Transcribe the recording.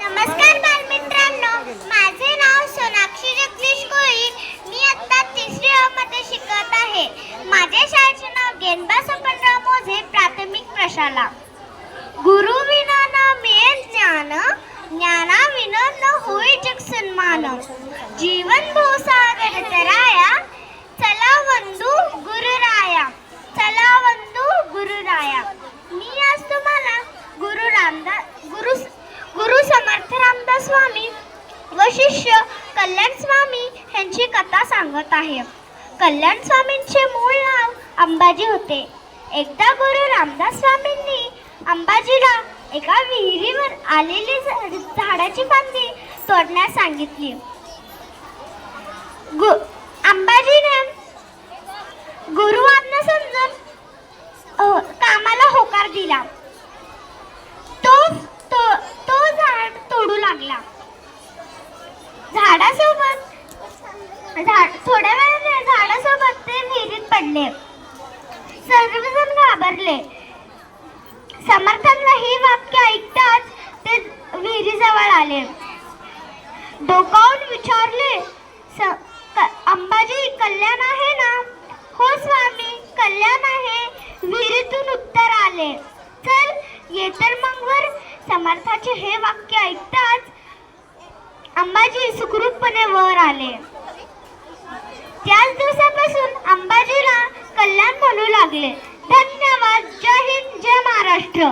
नमस्कार बालमित्रांनो. माझे नाव सोनाक्षी जगदीश कोळी मी आता तिसरी अ मध्ये शिकत आहे. माझ्या शाळेचे नाव गेनबा सपनराव मोझे प्राथमिक प्रशाला. गुरु विना न मिळेल ज्ञान ज्ञाना विना न होई जग सन्मान. जीवन भोसागर तराया चला वंदू गुरुराया चला वंदू गुरुराया. मी आज तुम्हाला गुरु रामदास गुरु गुरु समर्थ रामदास स्वामी व शिष्य कल्याण स्वामी यांची कथा सांगत आहे. कल्याण स्वामींचे मूळ नाव अंबाजी होते. एकदा गुरु रामदास स्वामींनी अंबाजीला एका विहिरीवर आलेली झाडाची फांदी तोडण्यास सांगितली. गु अंबाजीने गुरु आज्ञा समजून कामाला होकार दिला तो तो तो झाड तोडू लागला झाडासोबत झाड थोड्या वेळाने झाडासोबत ते विहिरीत पडले. सर्वजण घाबरले. समर्थांना ही वाक्य ऐकताच ते विहिरीजवळ आले. डोकावून विचारले अंबाजी कल्याण आहे ना? हो स्वामी कल्याण आहे. विहिरीतून उत्तर आले. चल येतर मग वर. समर्थाचे हे वाक्य ऐकताच अंबाजी सुखरूपपणे वर आले. त्याच दिवसापासून अंबाजीला कल्याण म्हणू लागले. धन्यवाद. जय हिंद जय महाराष्ट्र.